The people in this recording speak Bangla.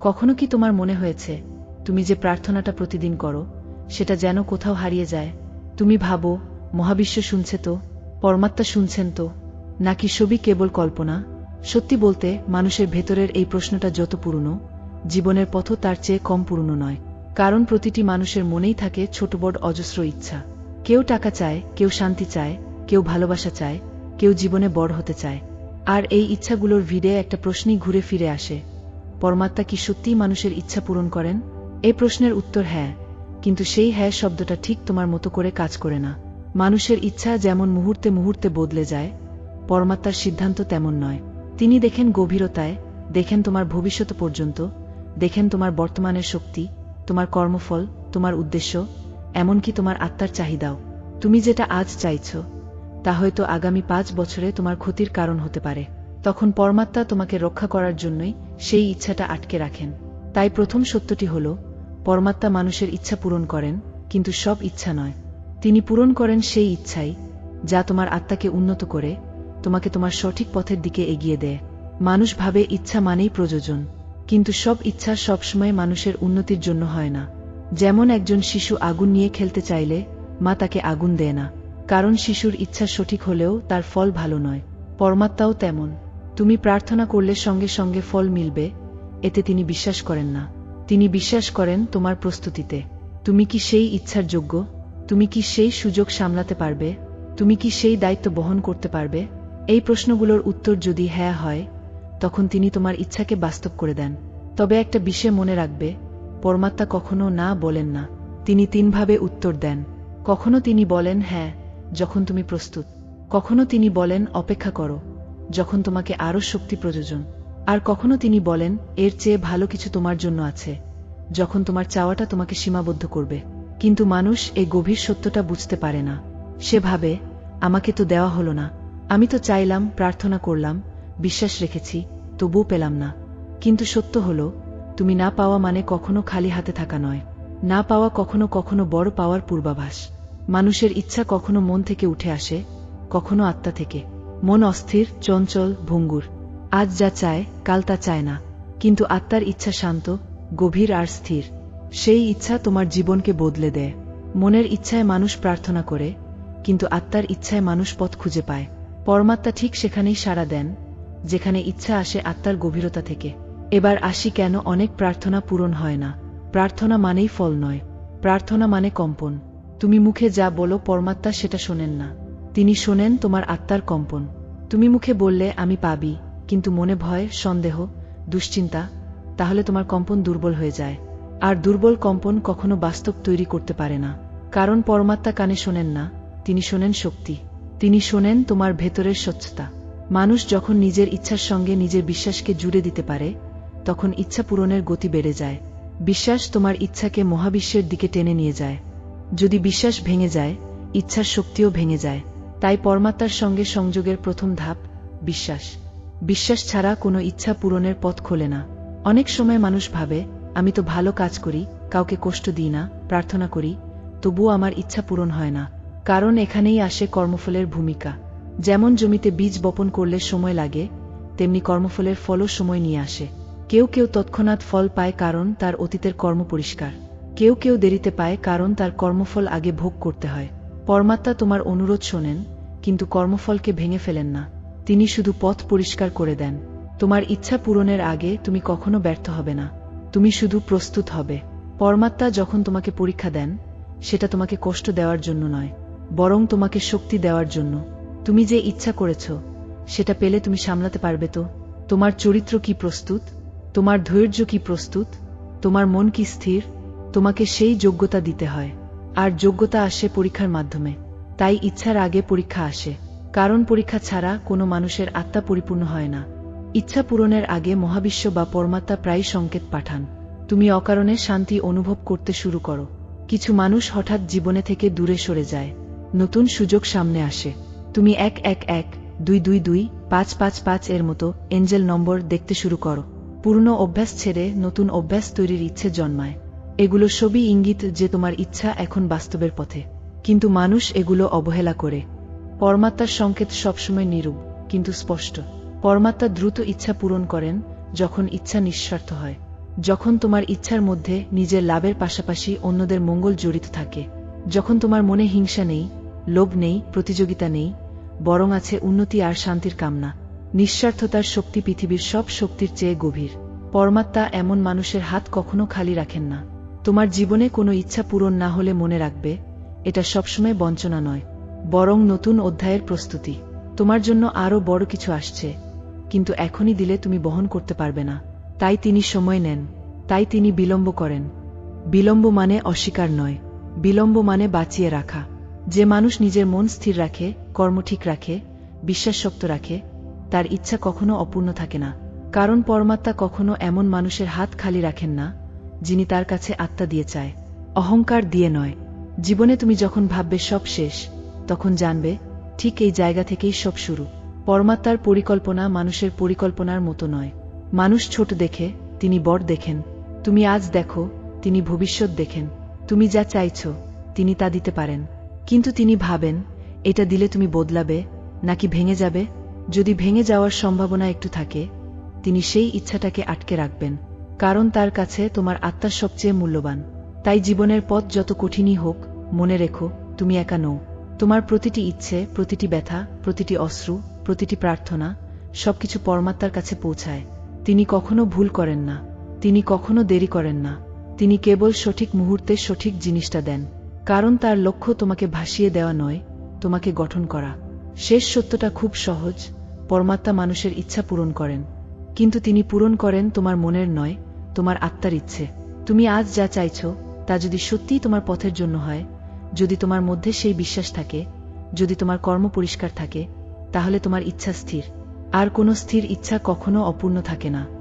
কখনো কি তোমার মনে হয়েছে, তুমি যে প্রার্থনাটা প্রতিদিন করো, সেটা যেন কোথাও হারিয়ে যায়? তুমি ভাবো, মহাবিশ্ব শুনছে তো, পরমাত্মা শুনছেন তো, নাকি সবই কেবল কল্পনা? সত্যি বলতে, মানুষের ভেতরের এই প্রশ্নটা যত পুরনো, জীবনের পথও তার চেয়ে কম পুরনো নয়। কারণ প্রতিটি মানুষের মনেই থাকে ছোট বড় অজস্র ইচ্ছা। কেউ টাকা চায়, কেউ শান্তি চায়, কেউ ভালোবাসা চায়, কেউ জীবনে বড় হতে চায়। আর এই ইচ্ছাগুলোর ভিড়ে একটা প্রশ্নই ঘুরে ফিরে আসে পরমাত্মা কি সত্যিই মানুষের ইচ্ছা পূরণ করেন? এ প্রশ্নের উত্তর হ্যাঁ কিন্তু সেই হ্যাঁ শব্দটা ঠিক তোমার মতো করে কাজ করে না। মানুষের ইচ্ছা যেমন মুহূর্তে মুহূর্তে বদলে যায়, পরমাত্মার সিদ্ধান্ত তেমন নয়। তিনি দেখেন গভীরতায়, দেখেন তোমার ভবিষ্যৎ পর্যন্ত, দেখেন তোমার বর্তমানের শক্তি, তোমার কর্মফল, তোমার উদ্দেশ্য, এমনকি তোমার আত্মার চাহিদাও। তুমি যেটা আজ চাইছ, তা হয়তো আগামী পাঁচ বছরে তোমার ক্ষতির কারণ হতে পারে। তখন পরমাত্মা তোমাকে রক্ষা করার জন্যই সেই ইচ্ছাটা আটকে রাখেন। তাই প্রথম সত্যটি হল, পরমাত্মা মানুষের ইচ্ছা পূরণ করেন, কিন্তু সব ইচ্ছা নয়। তিনি পূরণ করেন সেই ইচ্ছাই, যা তোমার আত্মাকে উন্নত করে, তোমাকে তোমার সঠিক পথের দিকে এগিয়ে দেয়। মানুষ ভাবে ইচ্ছা মানেই প্রযোজন, কিন্তু সব ইচ্ছা সবসময় মানুষের উন্নতির জন্য হয় না। যেমন একজন শিশু আগুন নিয়ে খেলতে চাইলে, মা তাকে আগুন দেয় না, কারণ শিশুর ইচ্ছা সঠিক হলেও তার ফল ভালো নয়। পরমাত্মাও তেমন। তুমি প্রার্থনা করলে সঙ্গে সঙ্গে ফল মিলবে, এতে তিনি বিশ্বাস করেন না। তিনি বিশ্বাস করেন তোমার প্রস্তুতিতে। তুমি কি সেই ইচ্ছার যোগ্য? তুমি কি সেই সুযোগ সামলাতে পারবে? তুমি কি সেই দায়িত্ব বহন করতে পারবে? এই প্রশ্নগুলোর উত্তর যদি হ্যাঁ হয়, তখন তিনি তোমার ইচ্ছাকে বাস্তব করে দেন। তবে একটা বিষয় মনে রাখবে, পরমাত্মা কখনো না বলেন না। তিনি তিনভাবে উত্তর দেন। কখনো তিনি বলেন হ্যাঁ যখন তুমি প্রস্তুত। কখনো তিনি বলেন, অপেক্ষা করো। যখন তোমাকে আরও শক্তি প্রয়োজন। আর কখনো তিনি বলেন, এর চেয়ে ভালো কিছু তোমার জন্য আছে। যখন তোমার চাওয়াটা তোমাকে সীমাবদ্ধ করবে। কিন্তু মানুষ এই গভীর সত্যটা বুঝতে পারে না। সে ভাবে, আমাকে তো দেওয়া হলো না। আমি তো চাইলাম, প্রার্থনা করলাম, বিশ্বাস রেখেছি, তবুও পেলাম না। কিন্তু সত্য হল, তুমি না পাওয়া মানে কখনো খালি হাতে থাকা নয়। না পাওয়া কখনো কখনো বড় পাওয়ার পূর্বাভাস। মানুষের ইচ্ছা কখনো মন থেকে উঠে আসে, কখনো আত্মা থেকে। মন অস্থির, চঞ্চল, ভঙ্গুর। আজ যা চায়, কাল তা চায় না। কিন্তু আত্মার ইচ্ছা শান্ত, গভীর আর স্থির। সেই ইচ্ছা তোমার জীবনকে বদলে দেয়। মনের ইচ্ছায় মানুষ প্রার্থনা করে, কিন্তু আত্মার ইচ্ছায় মানুষ পথ খুঁজে পায়। পরমাত্মা ঠিক সেখানেই সাড়া দেন, যেখানে ইচ্ছা আসে আত্মার গভীরতা থেকে। এবার আসি কেন অনেক প্রার্থনা পূরণ হয় না। প্রার্থনা মানেই ফল নয়। প্রার্থনা মানে কম্পন। তুমি মুখে যা বলো, পরমাত্মা সেটা শোনেন না। তিনি শোনেন তোমার আত্মার কম্পন। তুমি মুখে বললে, আমি পাবি। কিন্তু মনে ভয়, সন্দেহ, দুশ্চিন্তা, তাহলে তোমার কম্পন দুর্বল হয়ে যায়। আর দুর্বল কম্পন কখনো বাস্তব তৈরি করতে পারে না। কারণ পরমাত্মা কানে শোনেন না, তিনি শোনেন শক্তি। তিনি শোনেন তোমার ভেতরের স্বচ্ছতা। মানুষ যখন নিজের ইচ্ছার সঙ্গে নিজের বিশ্বাসকে জুড়ে দিতে পারে, তখন ইচ্ছা পূরণের গতি বেড়ে যায়। বিশ্বাস তোমার ইচ্ছাকে মহাবিশ্বের দিকে টেনে নিয়ে যায়। যদি বিশ্বাস ভেঙে যায়, ইচ্ছার শক্তিও ভেঙে যায়। তাই পরমাত্মার সঙ্গে সংযোগের প্রথম ধাপ, বিশ্বাস। বিশ্বাস ছাড়া কোনো ইচ্ছা পূরণের পথ খোলে না। অনেক সময় মানুষ ভাবে, আমি তো ভালো কাজ করি, কাউকে কষ্ট দিই না, প্রার্থনা করি, তবুও আমার ইচ্ছা পূরণ হয় না। কারণ এখানেই আসে কর্মফলের ভূমিকা। যেমন জমিতে বীজ বপন করলে সময় লাগে, তেমনি কর্মফলের ফলও সময় নিয়ে আসে। কেউ কেউ তৎক্ষণাৎ ফল পায় কারণ তার অতীতের কর্ম পরিষ্কার। কেউ কেউ দেরিতে পায় কারণ তার কর্মফল আগে ভোগ করতে হয়। পরমাত্মা তোমার অনুরোধ শোনেন, কিন্তু কর্মফলকে ভেঙে ফেলেন না। তিনি শুধু পথ পরিষ্কার করে দেন। তোমার ইচ্ছা পূরণের আগে তুমি কখনো ব্যর্থ হবে না। তুমি শুধু প্রস্তুত হবে। পরমাত্মা যখন তোমাকে পরীক্ষা দেন, সেটা তোমাকে কষ্ট দেওয়ার জন্য নয়, বরং তোমাকে শক্তি দেওয়ার জন্য। তুমি যে ইচ্ছা করেছ, সেটা পেলে তুমি সামলাতে পারবে তো? তোমার চরিত্র কি প্রস্তুত? তোমার ধৈর্য কি প্রস্তুত? তোমার মন কি স্থির? তোমাকে সেই যোগ্যতা দিতে হয়। আর যোগ্যতা আসে পরীক্ষার মাধ্যমে। তাই ইচ্ছার আগে পরীক্ষা আসে। কারণ পরীক্ষা ছাড়া কোনো মানুষের আত্মা পরিপূর্ণ হয় না। ইচ্ছা পূরণের আগে মহাবিশ্ব বা পরমাত্মা প্রায় সংকেত পাঠান। তুমি অকারণে শান্তি অনুভব করতে শুরু করো। কিছু মানুষ হঠাৎ জীবনে থেকে দূরে সরে যায়। নতুন সুযোগ সামনে আসে। তুমি এক এক এক দুই দুই দুই পাঁচ পাঁচ পাঁচ এর মতো এঞ্জেল নম্বর দেখতে শুরু করো। পুরনো অভ্যাস ছেড়ে নতুন অভ্যাস তৈরির ইচ্ছে জন্মায়। এগুলো সবই ইঙ্গিত যে তোমার ইচ্ছা এখন বাস্তবের পথে। কিন্তু মানুষ এগুলো অবহেলা করে। পরমাত্মার সংকেত সবসময় নিরূপ, কিন্তু স্পষ্ট। পরমাত্মা দ্রুত ইচ্ছা পূরণ করেন যখন ইচ্ছা নিঃস্বার্থ হয়। যখন তোমার ইচ্ছার মধ্যে নিজের লাভের পাশাপাশি অন্যদের মঙ্গল জড়িত থাকে। যখন তোমার মনে হিংসা নেই, লোভ নেই, প্রতিযোগিতা নেই, বরং আছে উন্নতি আর শান্তির কামনা। নিঃস্বার্থতার শক্তি পৃথিবীর সব শক্তির চেয়ে গভীর। পরমাত্মা এমন মানুষের হাত কখনো খালি রাখেন না। তোমার জীবনে কোনো ইচ্ছা পূরণ না হলে মনে রাখবে, এটা সবসময় বঞ্চনা নয়, বরং নতুন অধ্যায়ের প্রস্তুতি। তোমার জন্য আরও বড় কিছু আসছে, কিন্তু এখনই দিলে তুমি বহন করতে পারবে না। তাই তিনি সময় নেন, তাই তিনি বিলম্ব করেন। বিলম্ব মানে অস্বীকার নয়, বিলম্ব মানে বাঁচিয়ে রাখা। যে মানুষ নিজের মন স্থির রাখে, কর্ম ঠিক রাখে, বিশ্বাস শক্ত রাখে, তার ইচ্ছা কখনো অপূর্ণ থাকে না, কারণ পরমাত্মা কখনো এমন মানুষের হাত খালি রাখেন না যিনি তার কাছে আত্মা দিয়ে চায়। অহংকার দিয়ে নয়। জীবনে তুমি যখন ভাববে সব শেষ, তখন জানবে, ঠিক এই জায়গা থেকেই সব শুরু। পরমাত্মার পরিকল্পনা মানুষের পরিকল্পনার মতো নয়। মানুষ ছোট দেখে, তিনি বড় দেখেন। তুমি আজ দেখো, তিনি ভবিষ্যৎ দেখেন। তুমি যা চাইছ, তিনি তা দিতে পারেন। কিন্তু তিনি ভাবেন, এটা দিলে তুমি বদলাবে, নাকি ভেঙে যাবে? যদি ভেঙে যাওয়ার সম্ভাবনা একটু থাকে, তিনি সেই ইচ্ছাটাকে আটকে রাখবেন। কারণ তার কাছে তোমার আত্মা সবচেয়ে মূল্যবান। তাই জীবনের পথ যত কঠিনই হোক, মনে রেখো, তুমি একা নও। তোমার প্রতিটি ইচ্ছে, প্রতিটি ব্যথা, প্রতিটি অশ্রু, প্রতিটি প্রার্থনা, সবকিছু পরমাত্মার কাছে পৌঁছায়। তিনি কখনো ভুল করেন না। তিনি কখনো দেরি করেন না। তিনি কেবল সঠিক মুহূর্তে সঠিক জিনিসটা দেন। কারণ তার লক্ষ্য তোমাকে ভাসিয়ে দেওয়া নয়, তোমাকে গঠন করা। শেষ সত্যটা খুব সহজ, পরমাত্মা মানুষের ইচ্ছা পূরণ করেন। কিন্তু তিনি পূরণ করেন তোমার মনের নয় তোমার আত্মার ইচ্ছে। তুমি আজ যা চাইছ, তা যদি সত্যিই তোমার পথের জন্য হয়, যদি তোমার মধ্যে সেই বিশ্বাস থাকে, যদি তোমার কর্ম পরিষ্কার থাকে, তাহলে তোমার ইচ্ছা স্থির। আর কোনো স্থির ইচ্ছা কখনো অপূর্ণ থাকে না।